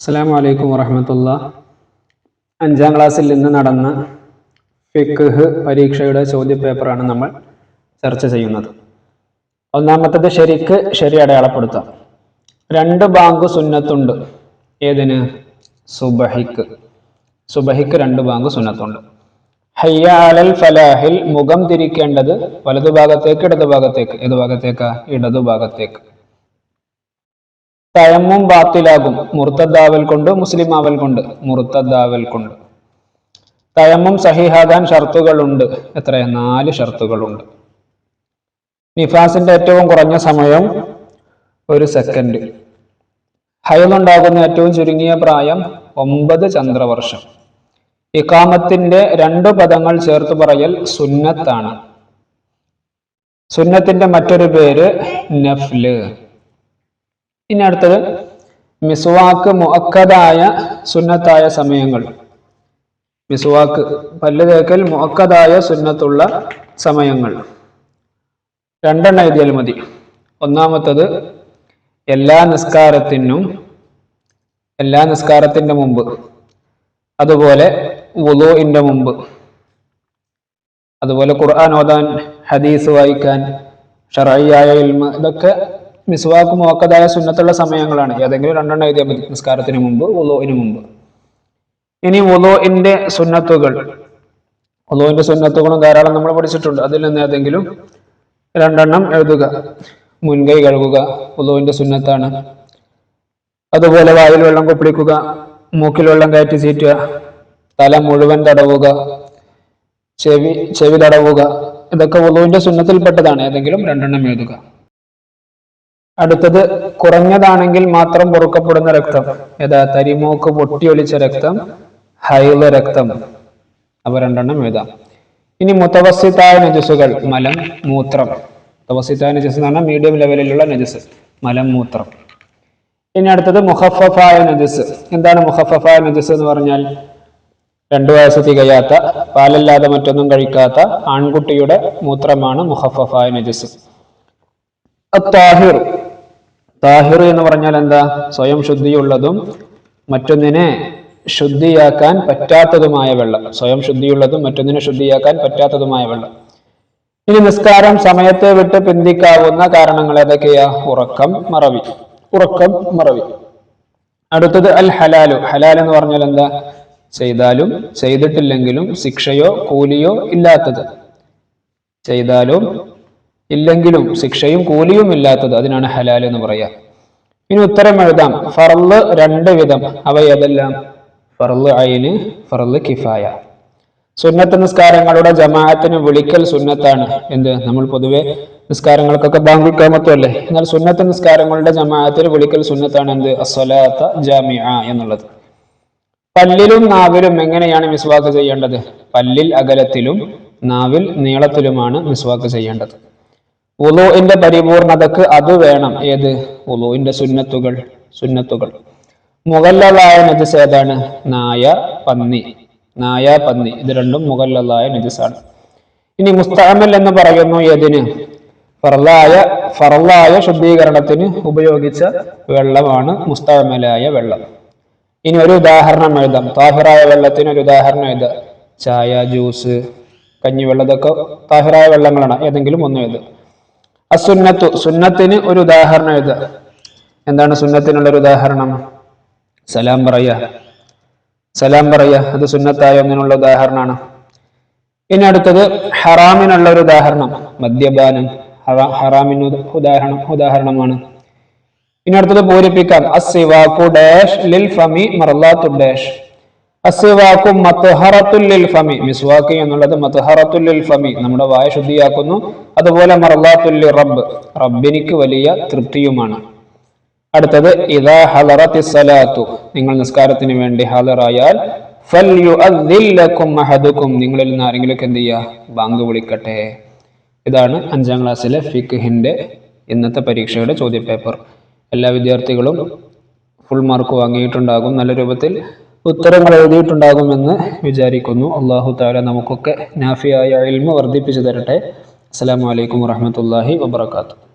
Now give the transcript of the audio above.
അസ്സാം വലൈക്കും വറഹമത്തുള്ള. അഞ്ചാം ക്ലാസ്സിൽ നിന്ന് നടന്ന ഫിഖ് പരീക്ഷയുടെ ചോദ്യപേപ്പറാണ് നമ്മൾ ചർച്ച ചെയ്യുന്നത്. ഒന്നാമത്തത് ശരിക്ക് ശരി അടയാളപ്പെടുത്താം രണ്ട് ബാങ്ക് സുന്നത്തുണ്ട്. ഏതിന്? സുബഹിക്ക്. സുബഹിക്ക് രണ്ട് ബാങ്ക് സുന്നത്തുണ്ട്. ഹയ്യാലൽ ഫലാഹിൽ മുഖം തിരിക്കേണ്ടത് വലതുഭാഗത്തേക്ക് ഇടതുഭാഗത്തേക്ക്. ഏത് ഭാഗത്തേക്കാ ഇടതുഭാഗത്തേക്ക്. തയമ്മും ബാത്തിലാകും. മുർത്തദ്ദാവൽ കൊണ്ട് മുസ്ലിം ആവൽ കൊണ്ട്. മുർത്തദ്ദാവൽ കൊണ്ട്. തയമ്മും സഹിഹാകാൻ ഷർത്തുകളുണ്ട്. എത്ര നാല് ഷർത്തുകളുണ്ട്. നിഫാസിന്റെ ഏറ്റവും കുറഞ്ഞ സമയം ഒരു സെക്കൻഡ് ഹയലുണ്ടാകുന്ന ഏറ്റവും ചുരുങ്ങിയ പ്രായം ഒമ്പത് ചന്ദ്രവർഷം. ഇക്കാമത്തിന്റെ രണ്ട് പദങ്ങൾ ചേർത്ത് പറയൽ സുന്നത്താണ്. സുന്നത്തിന്റെ മറ്റൊരു പേര് നഫ്ല്. ഇനി അടുത്തത് മിസ്വാക്ക് മുഅക്കദായ സുന്നത്തായ സമയങ്ങൾ. മിസ്വാക്ക് പല്ല് തേക്കൽ മുഅക്കദായ സുന്നത്തുള്ള സമയങ്ങൾ. രണ്ടെണ്ണം എഴുതിയാൽ മതി. ഒന്നാമത്തത് എല്ലാ നിസ്കാരത്തിനും എല്ലാ നിസ്കാരത്തിന്റെ മുമ്പ്. അതുപോലെ വുളുഇന്റെ മുമ്പ്. അതുപോലെ ഖുർആൻ ഓതാൻ ഹദീസ് വായിക്കാൻ ഷറയ്യായ ഇൽമ ഇതൊക്കെ മിസ്വാക്ക് മോക്കതായ സുന്നത്തുള്ള സമയങ്ങളാണ്. ഏതെങ്കിലും രണ്ടെണ്ണം എഴുതിയാൽ മതി. നിസ്കാരത്തിന് മുമ്പ് ഒലോയിന് മുമ്പ്. ഇനി ഒലോയിന്റെ സുന്നത്തുകൾ. ഒലോയിന്റെ സുന്നത്തുകളും ധാരാളം നമ്മൾ പഠിച്ചിട്ടുണ്ട്. അതിൽ നിന്ന് ഏതെങ്കിലും രണ്ടെണ്ണം എഴുതുക. മുൻകൈ കഴുകുക. വുളുവിന്റെ സുന്നത്താണ്. അതുപോലെ വായിൽ വെള്ളം കുപ്പിടിക്കുക. മൂക്കിൽ വെള്ളം കയറ്റി ചീറ്റുക. തല മുഴുവൻ തടവുക. ചെവി ചെവി തടവുക. ഇതൊക്കെ വുളുവിന്റെ സുന്നത്തിൽപ്പെട്ടതാണ്. ഏതെങ്കിലും രണ്ടെണ്ണം എഴുതുക. അടുത്തത് കുറഞ്ഞതാണെങ്കിൽ മാത്രം പൊറുക്കപ്പെടുന്ന രക്തം. ഏതാ? തരിമൂക്ക് പൊട്ടിയൊലിച്ച രക്തം ഹൈവ രക്തം. അവ രണ്ടെണ്ണം എഴുതാം. ഇനി മുത്തവസ്യത്തായ നജസുകൾ മലം മൂത്രം. മുത്തവസ്യത്തായ നജസ് എന്ന് പറഞ്ഞാൽ മീഡിയം ലെവലിലുള്ള നജസ് മലം മൂത്രം. ഇനി അടുത്തത് മുഹഫഫായ നജസ് എന്താണ് മുഹഫഫായ നജസ് എന്ന് പറഞ്ഞാൽ? രണ്ടു വയസ്സ് തികയാത്ത പാലല്ലാതെ മറ്റൊന്നും കഴിക്കാത്ത ആൺകുട്ടിയുടെ മൂത്രമാണ് മുഹഫഫായ നജസ് അത്താഹിർ. താഹിർ എന്ന് പറഞ്ഞാൽ എന്താ? സ്വയം ശുദ്ധിയുള്ളതും മറ്റൊന്നിനെ ശുദ്ധിയാക്കാൻ പറ്റാത്തതുമായ വെള്ളം. സ്വയം ശുദ്ധിയുള്ളതും മറ്റൊന്നിനെ ശുദ്ധിയാക്കാൻ പറ്റാത്തതുമായ വെള്ളം. ഇനി നിസ്കാരം സമയത്തെ വിട്ട് പിന്തിക്കാവുന്ന കാരണങ്ങൾ ഏതൊക്കെയാ? ഉറക്കം മറവി. ഉറക്കം മറവി. അടുത്തത് അൽ ഹലാലു ഹലാൽ എന്ന് പറഞ്ഞാൽ എന്താ? ചെയ്താലും ചെയ്തിട്ടില്ലെങ്കിലും ശിക്ഷയോ കൂലിയോ ഇല്ലാത്തത്. ചെയ്താലും ഇല്ലെങ്കിലും ശിക്ഷയും കൂലിയും ഇല്ലാത്തത് അതിനാണ് ഹലാൽ എന്ന് പറയാ. ഇനി ഉത്തരം എഴുതാം. ഫറൽ രണ്ട് വിധം. അവ ഏതെല്ലാം ഫറൽ അയിന് ഫറൽ കിഫായ. സുന്നത്ത് നിസ്കാരങ്ങളുടെ ജമാഅത്തിന് വിളിക്കൽ സുന്നത്താണ്. എന്ത്? നമ്മൾ പൊതുവെ നിസ്കാരങ്ങൾക്കൊക്കെ ബാങ്ക് കാമത്വല്ലേ എന്നാൽ സുന്നത്ത് നിസ്കാരങ്ങളുടെ ജമാഅത്തിന് വിളിക്കൽ സുന്നത്താണ് എന്ത്? അസ്വലാത്ത ജാമിഅ എന്നുള്ളത്. പല്ലിലും നാവിലും എങ്ങനെയാണ് മിസ്വാക്ക് ചെയ്യേണ്ടത്? പല്ലിൽ അകലത്തിലും നാവിൽ നീളത്തിലുമാണ് മിസ്വാക്ക് ചെയ്യേണ്ടത്. ഉളുവിന്റെ പരിപൂർണതക്ക് അത് വേണം. ഏത്? ഉലോവിന്റെ സുന്നത്തുകൾ സുന്നത്തുകൾ. മുഗല്ലതായ നജസ് ഏതാണ്? നായ പന്നി. നായ പന്നി. ഇത് രണ്ടും മുഗല്ലതായ നജസാണ്. ഇനി മുസ്താമൽ എന്ന് പറയുന്നു ഏതിന്? ഫറലായ ഫറലായ ശുദ്ധീകരണത്തിന് ഉപയോഗിച്ച വെള്ളമാണ് മുസ്താമലായ വെള്ളം. ഇനി ഒരു ഉദാഹരണം എഴുതാം. താഹിറായ വെള്ളത്തിന് ഒരു ഉദാഹരണം എഴുതാം. ചായ ജ്യൂസ് കഞ്ഞിവെള്ളം ഇതൊക്കെ താഹിറായ വെള്ളങ്ങളാണ്. ഏതെങ്കിലും ഒന്ന് എഴുതുക അസുന്നത്തു സുന്നത്തിന് ഒരു ഉദാഹരണം എഴുതുക എന്താണ് സുന്നത്തിനുള്ള ഒരു ഉദാഹരണം? സലാം പറയ സലാം പറയ അത് സുന്നത്തായ ഒന്നിനുള്ള ഉദാഹരണമാണ്. ഇനി അടുത്തത് ഹറാമിനുള്ള ഒരു ഉദാഹരണം. മദ്യപാനം. ഹറാമിന് ഉദാഹരണം ഉദാഹരണമാണ്. ഇനി അടുത്തത് പൂരിപ്പിക്കാം. അസിവാക്കു ഡാഷ് ലിൽ ഫമി മറല്ലാത്തു ഡാഷ്. അസിവാക്കും മത്തുഹറത്തുല്ലിൽ ഫമി മിസ്വാക്കി എന്നുള്ളത് മത്തുഹറത്തുല്ലിൽ ഫമി നമ്മുടെ വായ ശുദ്ധിയാക്കുന്നു. അതുപോലെ മറല്ലാത്തുല്ലി റബ്ബ് റബ്ബിനിക്ക് വലിയ തൃപ്തിയുമാണ്. അടുത്തത് ഇതാ ഹലറത്തി സലാത്തു. നിങ്ങൾ നിസ്കാരത്തിന് വേണ്ടി ഹലറായാൽ ഫല്യു അല്ലക്കും മഹദുക്കും നിങ്ങളിൽ നിന്ന് ആരെങ്കിലും എന്ത് ചെയ്യുക ബാങ്ക് വിളിക്കട്ടെ. ഇതാണ് അഞ്ചാം ക്ലാസ്സിലെ ഫിഖിന്റെ ഇന്നത്തെ പരീക്ഷയുടെ ചോദ്യപേപ്പർ. എല്ലാ വിദ്യാർത്ഥികളും ഫുൾ മാർക്ക് വാങ്ങിയിട്ടുണ്ടാകും. നല്ല രൂപത്തിൽ ഉത്തരങ്ങൾ എഴുതിയിട്ടുണ്ടാകുമെന്ന് വിചാരിക്കുന്നു. അള്ളാഹു താല നമുക്കൊക്കെ നാഫിയായ എൽമ വർദ്ധിപ്പിച്ചു തരട്ടെ. അസ്സാം വലൈക്കും വാഹമത്തല്ലാഹി വാബർക്കാത്തു